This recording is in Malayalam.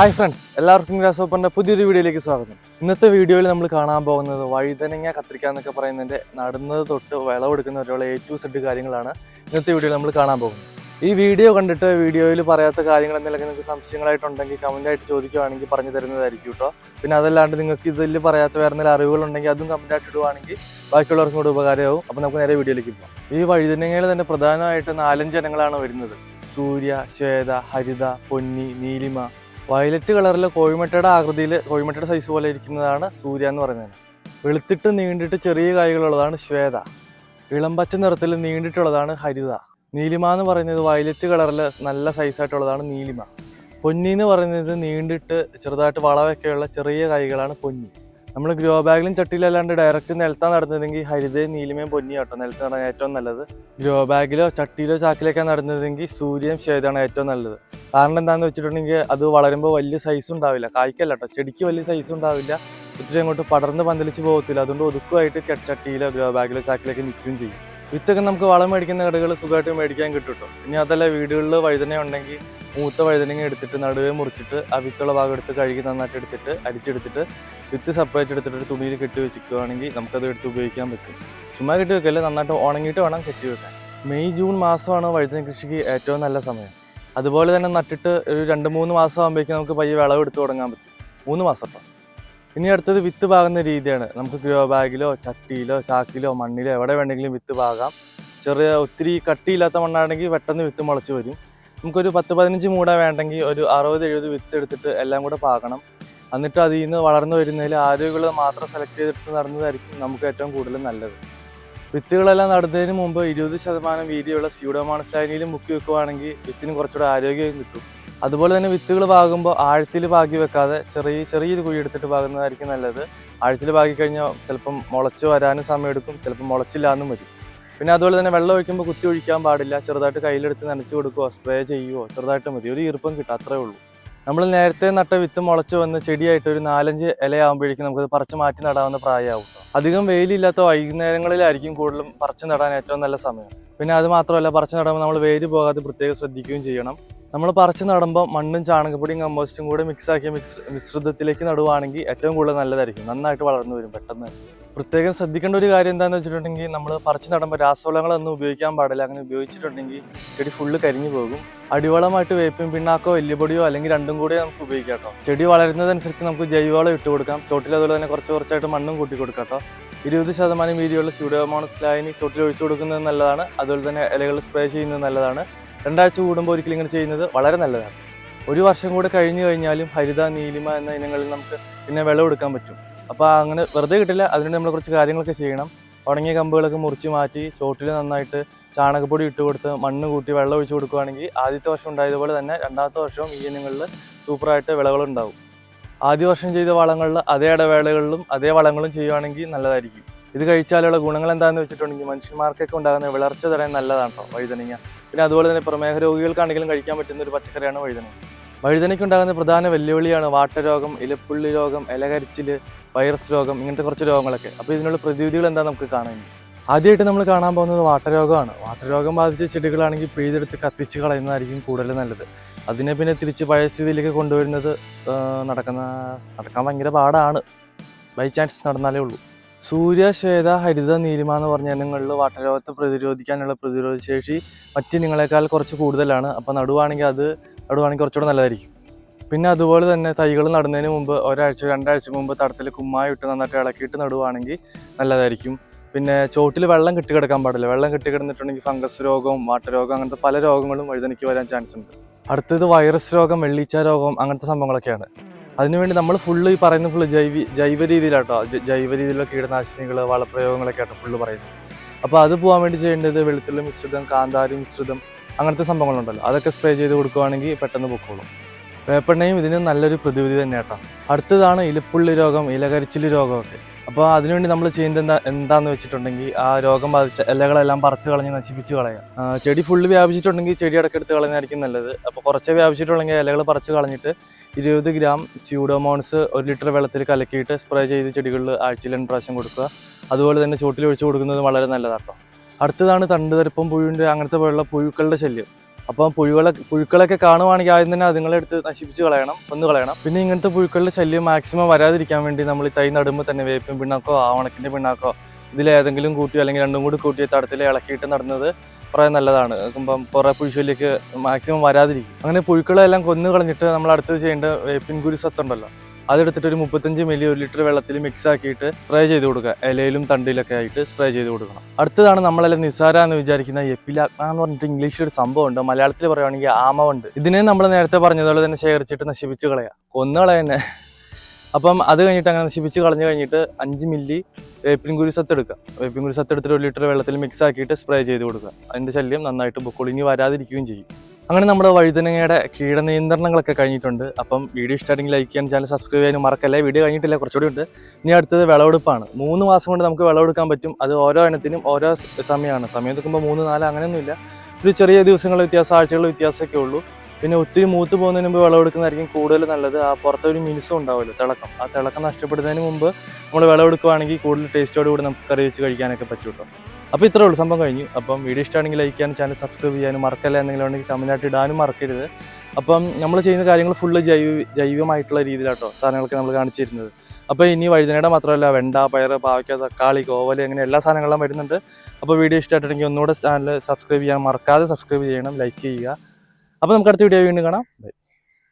ഹായ് ഫ്രണ്ട്സ് എല്ലാവർക്കും ഗ്രാസോപ്പറിന്റെ പുതിയൊരു വീഡിയോയിലേക്ക് സ്വാഗതം. ഇന്നത്തെ വീഡിയോയിൽ നമ്മൾ കാണാൻ പോകുന്നത് വഴുതനങ്ങ കത്തിരിക്ക എന്നൊക്കെ പറയുന്നതിന്റെ നടുന്നത് തൊട്ട് വിളവെടുക്കുന്ന വരെയുള്ള എ ടു സെഡ് കാര്യങ്ങളാണ് ഇന്നത്തെ വീഡിയോയിൽ നമ്മൾ കാണാൻ പോകുന്നത്. ഈ വീഡിയോ കണ്ടിട്ട് വീഡിയോയിൽ പറയാത്ത കാര്യങ്ങൾ എന്തെങ്കിലും നിങ്ങൾക്ക് സംശയങ്ങളായിട്ടുണ്ടെങ്കിൽ കമന്റായിട്ട് ചോദിക്കുകയാണെങ്കിൽ പറഞ്ഞു തരുന്നതായിരിക്കും കേട്ടോ പിന്നെ അതല്ലാണ്ട് നിങ്ങൾക്ക് ഇതിൽ പറയാത്ത വേറെ എന്തെങ്കിലും അറിവുകളുണ്ടെങ്കിൽ അതും കമന്റായിട്ട് ഇടുവാണെങ്കിൽ ബാക്കിയുള്ളവർക്കും കൂടെ ഉപകാരമാവും. അപ്പോൾ നമുക്ക് നേരെ വീഡിയോയിലേക്ക് പോകാം. ഈ വഴുതനങ്ങയിൽ തന്നെ പ്രധാനമായിട്ട് നാലഞ്ച് ഇനങ്ങളാണ് വരുന്നത്. സൂര്യ ശ്വേത ഹരിത പൊന്നി നീലിമ വയലറ്റ് കളറിൽ കോഴിമുട്ടയുടെ ആകൃതിയിൽ കോഴിമുട്ടയുടെ സൈസ് പോലെ ഇരിക്കുന്നതാണ് സൂര്യ എന്ന് പറയുന്നത്. വെളുത്തിട്ട് നീണ്ടിട്ട് ചെറിയ കായ്കളുള്ളതാണ് ശ്വേത. ഇളം പച്ച നിറത്തിൽ നീണ്ടിട്ടുള്ളതാണ് ഹരിത. നീലിമ എന്ന് പറയുന്നത് വയലറ്റ് കളറിൽ നല്ല സൈസായിട്ടുള്ളതാണ് നീലിമ. പൊന്നി എന്ന് പറയുന്നത് നീണ്ടിട്ട് ചെറുതായിട്ട് വളവൊക്കെയുള്ള ചെറിയ കായ്കളാണ് പൊന്നി. നമ്മൾ ഗ്രോ ബാഗിലും ചട്ടിയിലല്ലാണ്ട് ഡയറക്റ്റ് നിലത്താണ് നടുന്നതെങ്കിൽ ഹരിതയും നീലിമയും പൊന്നിയും കേട്ടോ നിലത്ത് നടാൻ ഏറ്റവും നല്ലത്. ഗ്രോ ബാഗിലോ ചട്ടിയിലോ ചാക്കിലൊക്കെ നടുന്നതെങ്കിൽ സൂര്യൻ ശ്വേതയാണ് ഏറ്റവും നല്ലത്. കാരണം എന്താണെന്ന് വെച്ചിട്ടുണ്ടെങ്കിൽ അത് വളരുമ്പോൾ വലിയ സൈസ് ഉണ്ടാവില്ല. കായ്ക്കല്ല കേട്ടോ ചെടിക്ക് വലിയ സൈസ് ഉണ്ടാവില്ല. ഒത്തിരി അങ്ങോട്ട് പടർന്ന് പന്തലിച്ച് പോകത്തില്ല. അതുകൊണ്ട് ഒതുക്കുമായിട്ട് ചട്ടിയിലോ ഗ്രോ ബാഗിലോ ചാക്കിലൊക്കെ നിൽക്കുകയും ചെയ്യും. വിത്തൊക്കെ നമുക്ക് വളം മേടിക്കുന്ന കടകൾ സുഖമായിട്ട് മേടിക്കാൻ കിട്ടും ഇനി അതല്ല വീടുകളിൽ വഴുതന ഉണ്ടെങ്കിൽ മൂത്ത വഴുതനങ്ങ എടുത്തിട്ട് നടുവേ മുറിച്ചിട്ട് ആ വിത്തുള്ള ഭാഗം എടുത്ത് കഴുകി നന്നായിട്ട് എടുത്തിട്ട് അരിച്ചെടുത്തിട്ട് വിത്ത് സെപ്പറേറ്റ് എടുത്തിട്ട് ഒരു തുണിയിൽ കെട്ടി വെച്ചിരിക്കുകയാണെങ്കിൽ നമുക്കത് എടുത്ത് ഉപയോഗിക്കാൻ പറ്റും. ചുമ്മാ കെട്ടി വെക്കല്ലേ നന്നായിട്ട് ഉണങ്ങിയിട്ട് വേണം കെട്ടി വെക്കാൻ. മെയ് ജൂൺ മാസമാണ് വഴുതന കൃഷിക്ക് ഏറ്റവും നല്ല സമയം. അതുപോലെ തന്നെ നട്ടിട്ട് ഒരു രണ്ട് മൂന്ന് മാസം ആകുമ്പോഴേക്കും നമുക്ക് പയ്യെ വിളവെടുത്ത് തുടങ്ങാൻ പറ്റും. മൂന്ന് മാസം ഇനി അടുത്തത് വിത്ത് പാകുന്ന രീതിയാണ്. നമുക്ക് ഗ്രോ ബാഗിലോ ചട്ടിയിലോ ചാക്കിലോ മണ്ണിലോ എവിടെ വേണമെങ്കിലും വിത്ത് പാകാം. ചെറിയ ഒത്തിരി കട്ടിയില്ലാത്ത മണ്ണാണെങ്കിൽ പെട്ടെന്ന് വിത്ത് മുളച്ച് വരും. നമുക്കൊരു പത്ത് പതിനഞ്ച് മൂട വേണ്ടെങ്കിൽ ഒരു അറുപത് എഴുപത് വിത്ത് എടുത്തിട്ട് എല്ലാം കൂടെ പാകണം. എന്നിട്ട് അതിൽ നിന്ന് വളർന്നു വരുന്നതിൽ ആരോഗ്യമുള്ളത് മാത്രം സെലക്ട് ചെയ്തിട്ട് നടന്നതായിരിക്കും നമുക്ക് ഏറ്റവും കൂടുതൽ നല്ലത്. വിത്തുകളെല്ലാം നടുന്നതിന് മുമ്പ് ഇരുപത് ശതമാനം വീതിയുള്ള സ്യൂഡോമാണ് ലൈനിയിൽ മുക്കി വെക്കുവാണെങ്കിൽ വിത്തിന് കുറച്ചുകൂടെ ആരോഗ്യവും കിട്ടും. അതുപോലെ തന്നെ വിത്തുകൾ പാകുമ്പോൾ ആഴത്തിൽ പാകി വെക്കാതെ ചെറിയ ചെറിയൊരു കുഴി എടുത്തിട്ട് പാകുന്നതായിരിക്കും നല്ലത്. ആഴത്തിൽ പാകി കഴിഞ്ഞാൽ ചിലപ്പം മുളച്ച് വരാനും സമയമെടുക്കും ചിലപ്പം മുളച്ചില്ല എന്നും വരും. പിന്നെ അതുപോലെ തന്നെ വെള്ളം ഒഴിക്കുമ്പോൾ കുത്തി ഒഴിക്കാൻ പാടില്ല. ചെറുതായിട്ട് കയ്യിലെടുത്ത് നനച്ച് കൊടുക്കുകയോ സ്പ്രേ ചെയ്യുകയോ ചെറുതായിട്ട് മതി. ഒരു ഈർപ്പം കിട്ടും അത്രേ ഉള്ളൂ. നമ്മൾ നേരത്തെ നട്ട വിത്ത് മുളച്ച് വന്ന് ചെടിയായിട്ട് ഒരു നാലഞ്ച് ഇലയാകുമ്പോഴേക്കും നമുക്കത് പറിച്ച് മാറ്റി നടാവുന്ന പ്രായമാവും. അധികം വെയിലില്ലാത്ത വൈകുന്നേരങ്ങളിലായിരിക്കും കൂടുതലും പറിച്ച് നടാൻ ഏറ്റവും നല്ല സമയം. പിന്നെ അത് മാത്രമല്ല പറിച്ച് നടുമ്പോൾ നമ്മൾ വെയിൽ പോകാതെ പ്രത്യേകം ശ്രദ്ധിക്കുകയും ചെയ്യണം. നമ്മൾ പറിച്ച് നടുമ്പോൾ മണ്ണും ചാണകപ്പൊടിയും കമ്പോസ്റ്റും കൂടെ മിക്സാക്കി മിക്സ് മിശ്രിതത്തിലേക്ക് നടുവാണെങ്കിൽ ഏറ്റവും കൂടുതൽ നല്ലതായിരിക്കും. നന്നായിട്ട് വളർന്നു വരും പെട്ടെന്ന്. പ്രത്യേകം ശ്രദ്ധിക്കേണ്ട ഒരു കാര്യം എന്താണെന്ന് വെച്ചിട്ടുണ്ടെങ്കിൽ നമ്മൾ പറിച്ച് നടുമ്പോൾ രാസവളങ്ങളൊന്നും ഉപയോഗിക്കാൻ പാടില്ല. അങ്ങനെ ഉപയോഗിച്ചിട്ടുണ്ടെങ്കിൽ ചെടി ഫുള്ള് കരിഞ്ഞു പോകും. അടിവളമായിട്ട് വേപ്പും പിണ്ണാക്കോ എല്ലുപൊടിയോ അല്ലെങ്കിൽ രണ്ടും കൂടെ നമുക്ക് ഉപയോഗിക്കാം കേട്ടോ. ചെടി വളരുന്നതനുസരിച്ച് നമുക്ക് ജൈവവളം ഇട്ട് കൊടുക്കാം. ചോട്ടിൽ അതുപോലെ തന്നെ കുറച്ച് കുറച്ചായിട്ട് മണ്ണും കൂട്ടി കൊടുക്കാം കേട്ടോ. ഇരുപത് ശതമാനം വീതിയുള്ള സ്യൂഡോമോണസ് ലായനി ചോട്ടിൽ ഒഴിച്ചു കൊടുക്കുന്നത് നല്ലതാണ്. അതുപോലെ തന്നെ ഇലകൾ സ്പ്രേ ചെയ്യുന്നത് നല്ലതാണ്. രണ്ടാഴ്ച കൂടുമ്പോൾ ഒരിക്കലും ഇങ്ങനെ ചെയ്യുന്നത് വളരെ നല്ലതാണ്. ഒരു വർഷം കൂടെ കഴിഞ്ഞു കഴിഞ്ഞാലും ഹരിത നീലിമ എന്ന ഇനങ്ങളിൽ നമുക്ക് പിന്നെ വിളവെടുക്കാൻ പറ്റും. അപ്പോൾ അങ്ങനെ വെറുതെ കിട്ടില്ല. അതിനുവേണ്ടി നമ്മൾ കുറച്ച് കാര്യങ്ങളൊക്കെ ചെയ്യണം. ഉണങ്ങിയ കമ്പുകളൊക്കെ മുറിച്ച് മാറ്റി ചോട്ടിൽ നന്നായിട്ട് ചാണകപ്പൊടി ഇട്ട് കൊടുത്ത് മണ്ണ് കൂട്ടി വെള്ളം ഒഴിച്ച് കൊടുക്കുകയാണെങ്കിൽ ആദ്യത്തെ വർഷം ഉണ്ടായതുപോലെ തന്നെ രണ്ടാമത്തെ വർഷവും ഈ ഇനങ്ങളിൽ സൂപ്പറായിട്ട് വിളകളുണ്ടാവും. ആദ്യ വർഷം ചെയ്ത വളങ്ങളിൽ അതേ ഇടവേളകളിലും അതേ വളങ്ങളും ചെയ്യുകയാണെങ്കിൽ നല്ലതായിരിക്കും. ഇത് കഴിച്ചാലുള്ള ഗുണങ്ങൾ എന്താണെന്ന് വെച്ചിട്ടുണ്ടെങ്കിൽ മനുഷ്യന്മാർക്കൊക്കെ ഉണ്ടാകുന്ന വിളർച്ച തരാൻ നല്ലതാണ് കേട്ടോ വഴുതനങ്ങ പിന്നെ അതുപോലെ തന്നെ പ്രമേഹ രോഗികൾക്കാണെങ്കിലും കഴിക്കാൻ പറ്റുന്ന ഒരു പച്ചക്കറിയാണ് വഴുതനങ്ങ വഴുതനയ്ക്ക് ഉണ്ടാകുന്ന പ്രധാന വെല്ലുവിളിയാണ് വാട്ടരോഗം ഇലപ്പുള്ളി രോഗം ഇലകരിച്ചിൽ വൈറസ് രോഗം ഇങ്ങനത്തെ കുറച്ച് രോഗങ്ങളൊക്കെ. അപ്പോൾ ഇതിനുള്ള പ്രതിവിധികൾ എന്താ നമുക്ക് കാണാൻ? ആദ്യമായിട്ട് നമ്മൾ കാണാൻ പോകുന്നത് വാട്ടരോഗമാണ് വാട്ടരോഗം ബാധിച്ച ചെടികളാണെങ്കിൽ പിഴുതെടുത്ത് കത്തിച്ച് കളയുന്നതായിരിക്കും കൂടുതൽ നല്ലത്. അതിനെ പിന്നെ തിരിച്ച് പഴയ സ്ഥിതിയിലേക്ക് കൊണ്ടുവരുന്നത് നടക്കുന്ന നടക്കാൻ ഭയങ്കര പാടാണ്. ബൈ ചാൻസ് നടന്നാലേ ഉള്ളൂ. സൂര്യ ശ്വേത ഹരിത നീലിമ എന്ന് പറഞ്ഞ ഇനങ്ങളിൽ വാട്ടരോഗത്തെ പ്രതിരോധിക്കാനുള്ള പ്രതിരോധ ശേഷി മറ്റ് നിങ്ങളെക്കാൾ കുറച്ച് കൂടുതലാണ്. അപ്പോൾ നടുവാണെങ്കിൽ അത് നടുവാണെങ്കിൽ കുറച്ചുകൂടെ നല്ലതായിരിക്കും. പിന്നെ അതുപോലെ തന്നെ തൈകൾ നടുന്നതിന് മുമ്പ് ഒരാഴ്ച രണ്ടാഴ്ച മുമ്പ് തടത്തിൽ കുമ്മായി ഇട്ട് നന്നായിട്ട് ഇളക്കിയിട്ട് നടുവാണെങ്കിൽ നല്ലതായിരിക്കും. പിന്നെ ചോട്ടിൽ വെള്ളം കെട്ടിക്കിടക്കാൻ പാടില്ല. വെള്ളം കെട്ടിക്കിടന്നിട്ടുണ്ടെങ്കിൽ ഫംഗസ് രോഗവും വാട്ടരോഗം അങ്ങനത്തെ പല രോഗങ്ങളും വഴുതനയ്ക്ക് വരാൻ ചാൻസ് ഉണ്ട് അടുത്തത് വൈറസ് രോഗം വെള്ളീച്ച രോഗം അങ്ങനത്തെ സംഭവങ്ങളൊക്കെയാണ്. അതിനുവേണ്ടി നമ്മൾ ഫുള്ള് ഈ പറയുന്ന ഫുള്ള് ജൈവ ജൈവ രീതിയിലാട്ടോ. ജൈവ രീതിയിലുള്ള കീടനാശിനികൾ വളപ്രയോഗങ്ങളൊക്കെ ആട്ടോ ഫുള്ള് പറയുന്നത്. അപ്പോൾ അത് പോകാൻ വേണ്ടി ചെയ്യേണ്ടത് വെളുത്തുള്ളി മിശ്രിതം കാന്താരി മിശ്രിതം അങ്ങനത്തെ സംഭവങ്ങളുണ്ടല്ലോ. അതൊക്കെ സ്പ്രേ ചെയ്ത് കൊടുക്കുവാണെങ്കിൽ പെട്ടെന്ന് പൊക്കോളും. വേപ്പെണ്ണയും ഇതിന് നല്ലൊരു പ്രതിവിധി തന്നെ കേട്ടോ അടുത്തതാണ് ഇലപ്പുള്ളി രോഗം ഇലകരിച്ചിൽ രോഗമൊക്കെ. അപ്പോൾ അതിനുവേണ്ടി നമ്മൾ ചെയ്യുന്നത് എന്താ എന്താന്ന് വെച്ചിട്ടുണ്ടെങ്കിൽ ആ രോഗം ബാധിച്ച ഇലകളെല്ലാം പറിച്ച് കളഞ്ഞ് നശിപ്പിച്ച് കളയുക. ചെടി ഫുള്ള് വ്യാപിച്ചിട്ടുണ്ടെങ്കിൽ ചെടി അടക്കെടുത്ത് കളയുന്നതായിരിക്കും നല്ലത്. അപ്പോൾ കുറച്ചേ വ്യാപിച്ചിട്ടുണ്ടെങ്കിൽ ഇലകൾ പറിച്ച് കളഞ്ഞിട്ട് ഇരുപത് ഗ്രാം സ്യൂഡോമോൺസ് ഒരു ലിറ്റർ വെള്ളത്തിൽ കലക്കിയിട്ട് സ്പ്രേ ചെയ്ത് ചെടികളിൽ ആഴ്ചയിൽ രണ്ട് പ്രാവശ്യം കൊടുക്കുക. അതുപോലെ തന്നെ ചുവട്ടിൽ ഒഴിച്ചു കൊടുക്കുന്നത് വളരെ നല്ലതാണ് കേട്ടോ അടുത്തതാണ് തണ്ടുതരപ്പം പുഴുവിന്റെ അങ്ങനത്തെ പോലുള്ള പുഴുക്കളുടെ ശല്യം. അപ്പം പുഴുകളെ പുഴുക്കളൊക്കെ കാണുവാണെങ്കിൽ ആദ്യം തന്നെ അതുങ്ങളെ എടുത്ത് നശിപ്പിച്ച് കളയണം ഒന്ന് കളയണം. പിന്നെ ഇങ്ങനത്തെ പുഴുക്കളുടെ ശല്യം മാക്സിമം വരാതിരിക്കാൻ വേണ്ടി നമ്മൾ തൈ നടുമ്പോൾ തന്നെ വേപ്പിൻ പിണ്ണാക്കോ ആവണക്കിന്റെ പിണ്ണാക്കോ ഇതിലേതെങ്കിലും കൂട്ടി അല്ലെങ്കിൽ രണ്ടും കൂടി കൂട്ടി തടത്തിൽ ഇളക്കിയിട്ട് നടുന്നത് കുറേ നല്ലതാണ്. ഇപ്പം കുറേ പുഴുശല്യൊക്കെ മാക്സിമം വരാതിരിക്കും. അങ്ങനെ പുഴുക്കളെല്ലാം കൊന്നു കളഞ്ഞിട്ട് നമ്മൾ അടുത്തത് ചെയ്യേണ്ട വേപ്പിൻ കുരുസത്തുണ്ടല്ലോ അതെടുത്തിട്ട് ഒരു മുപ്പത്തഞ്ച് മില്ലി ഒരു ലിറ്റർ വെള്ളത്തിൽ മിക്സ് ആക്കിയിട്ട് സ്പ്രേ ചെയ്ത് കൊടുക്കുക. ഇലയിലും തണ്ടിലൊക്കെ ആയിട്ട് സ്പ്രേ ചെയ്ത് കൊടുക്കണം. അടുത്തതാണ് നമ്മളെല്ലാം നിസാര എന്ന് വിചാരിക്കുന്ന എപ്പിലാക്മ എന്ന് പറഞ്ഞിട്ട് ഇംഗ്ലീഷിൽ ഒരു സംഭവം ഉണ്ട്. മലയാളത്തിൽ പറയുകയാണെങ്കിൽ ആമ ഉണ്ട് ഇതിനെ നമ്മൾ നേരത്തെ പറഞ്ഞതുപോലെ തന്നെ ശേഖരിച്ചിട്ട് നശിപ്പിച്ച് കളയാം. കൊന്നു കളയന്നെ. അപ്പം അത് കഴിഞ്ഞിട്ട് അങ്ങനെ നശിപ്പിച്ച് കളഞ്ഞു കഴിഞ്ഞിട്ട് അഞ്ച് മില്ലി വേപ്പിൻ കുരുസത്ത് എടുക്കുക. വേപ്പിൻ കുരുസത്ത് എടുത്തിട്ട് ഒരു ലിറ്റർ വെള്ളത്തിൽ മിക്സ് ആക്കിയിട്ട് സ്പ്രേ ചെയ്ത് കൊടുക്കുക. അതിന്റെ ശല്യം നന്നായിട്ട് ബുക്കൊളിഞ്ഞ് വരാതിരിക്കുകയും ചെയ്യും. അങ്ങനെ നമ്മുടെ വഴുതനങ്ങയുടെ കീടനിയന്ത്രണങ്ങളൊക്കെ കഴിഞ്ഞിട്ടുണ്ട്. അപ്പം വീഡിയോ ഇഷ്ടമാണെങ്കിൽ ലൈക്ക് ചെയ്യാൻ ചാനൽ സബ്സ്ക്രൈബ് ചെയ്യാനും മറക്കല്ലേ? വീഡിയോ കഴിഞ്ഞിട്ടില്ല കുറച്ചുകൂടി ഉണ്ട്. ഇനി അടുത്തത് വിളവെടുപ്പാണ്. മൂന്ന് മാസം കൊണ്ട് നമുക്ക് വിളവെടുക്കാൻ പറ്റും. അത് ഓരോ ഇനത്തിനും ഓരോ സമയമാണ്. സമയം എടുക്കുമ്പോൾ മൂന്ന് നാല് അങ്ങനെയൊന്നുമില്ല. ഒരു ചെറിയ ദിവസങ്ങളുടെ വ്യത്യാസം ആഴ്ചകളുടെ വ്യത്യാസമൊക്കെ ഉള്ളൂ. പിന്നെ ഒത്തിരി മൂത്ത് പോകുന്നതിന് മുമ്പ് വിളവെടുക്കുന്നതായിരിക്കും കൂടുതൽ നല്ലത്. ആ പുറത്തൊരു മിനുസം ഉണ്ടാവുമല്ലോ തിളക്കം. ആ തിളക്കം നഷ്ടപ്പെടുന്നതിന് മുമ്പ് നമ്മൾ വിളവെടുക്കുകയാണെങ്കിൽ കൂടുതൽ ടേസ്റ്റോട് കൂടി നമുക്ക് കറി വെച്ച് കഴിക്കാനൊക്കെ പറ്റും അപ്പോൾ ഇത്രേ ഉള്ളൂ സംഭവം കഴിഞ്ഞു. അപ്പം വീഡിയോ ഇഷ്ടമാണെങ്കിൽ ലൈക്ക് ചെയ്യാനും ചാനൽ സബ്സ്ക്രൈബ് ചെയ്യാനും മറക്കല്ല എന്തെങ്കിലും ഉണ്ടെങ്കിൽ കമന്റായിട്ട് ഇടാനും മറക്കരുത്. അപ്പം നമ്മൾ ചെയ്യുന്ന കാര്യങ്ങൾ ഫുള്ള് ജൈവ ജൈവമായിട്ടുള്ള രീതിയിലാട്ടോ സാധനങ്ങളൊക്കെ നമ്മൾ കാണിച്ചു തരുന്നത്. അപ്പോൾ ഇനി വഴുതനയുടെ മാത്രമല്ല വെണ്ട പയർ പാവയ്ക്ക തക്കാളി കോവൽ അങ്ങനെ എല്ലാ സാധനങ്ങളും വരുന്നുണ്ട്. അപ്പോൾ വീഡിയോ ഇഷ്ടമായിട്ടുണ്ടെങ്കിൽ ഒന്നുകൂടെ ചാനൽ സബ്സ്ക്രൈബ് ചെയ്യാൻ മറക്കാതെ സബ്സ്ക്രൈബ് ചെയ്യണം ലൈക്ക് ചെയ്യുക. അപ്പോൾ നമുക്ക് അടുത്ത വീഡിയോ വീണ്ടും കാണാം.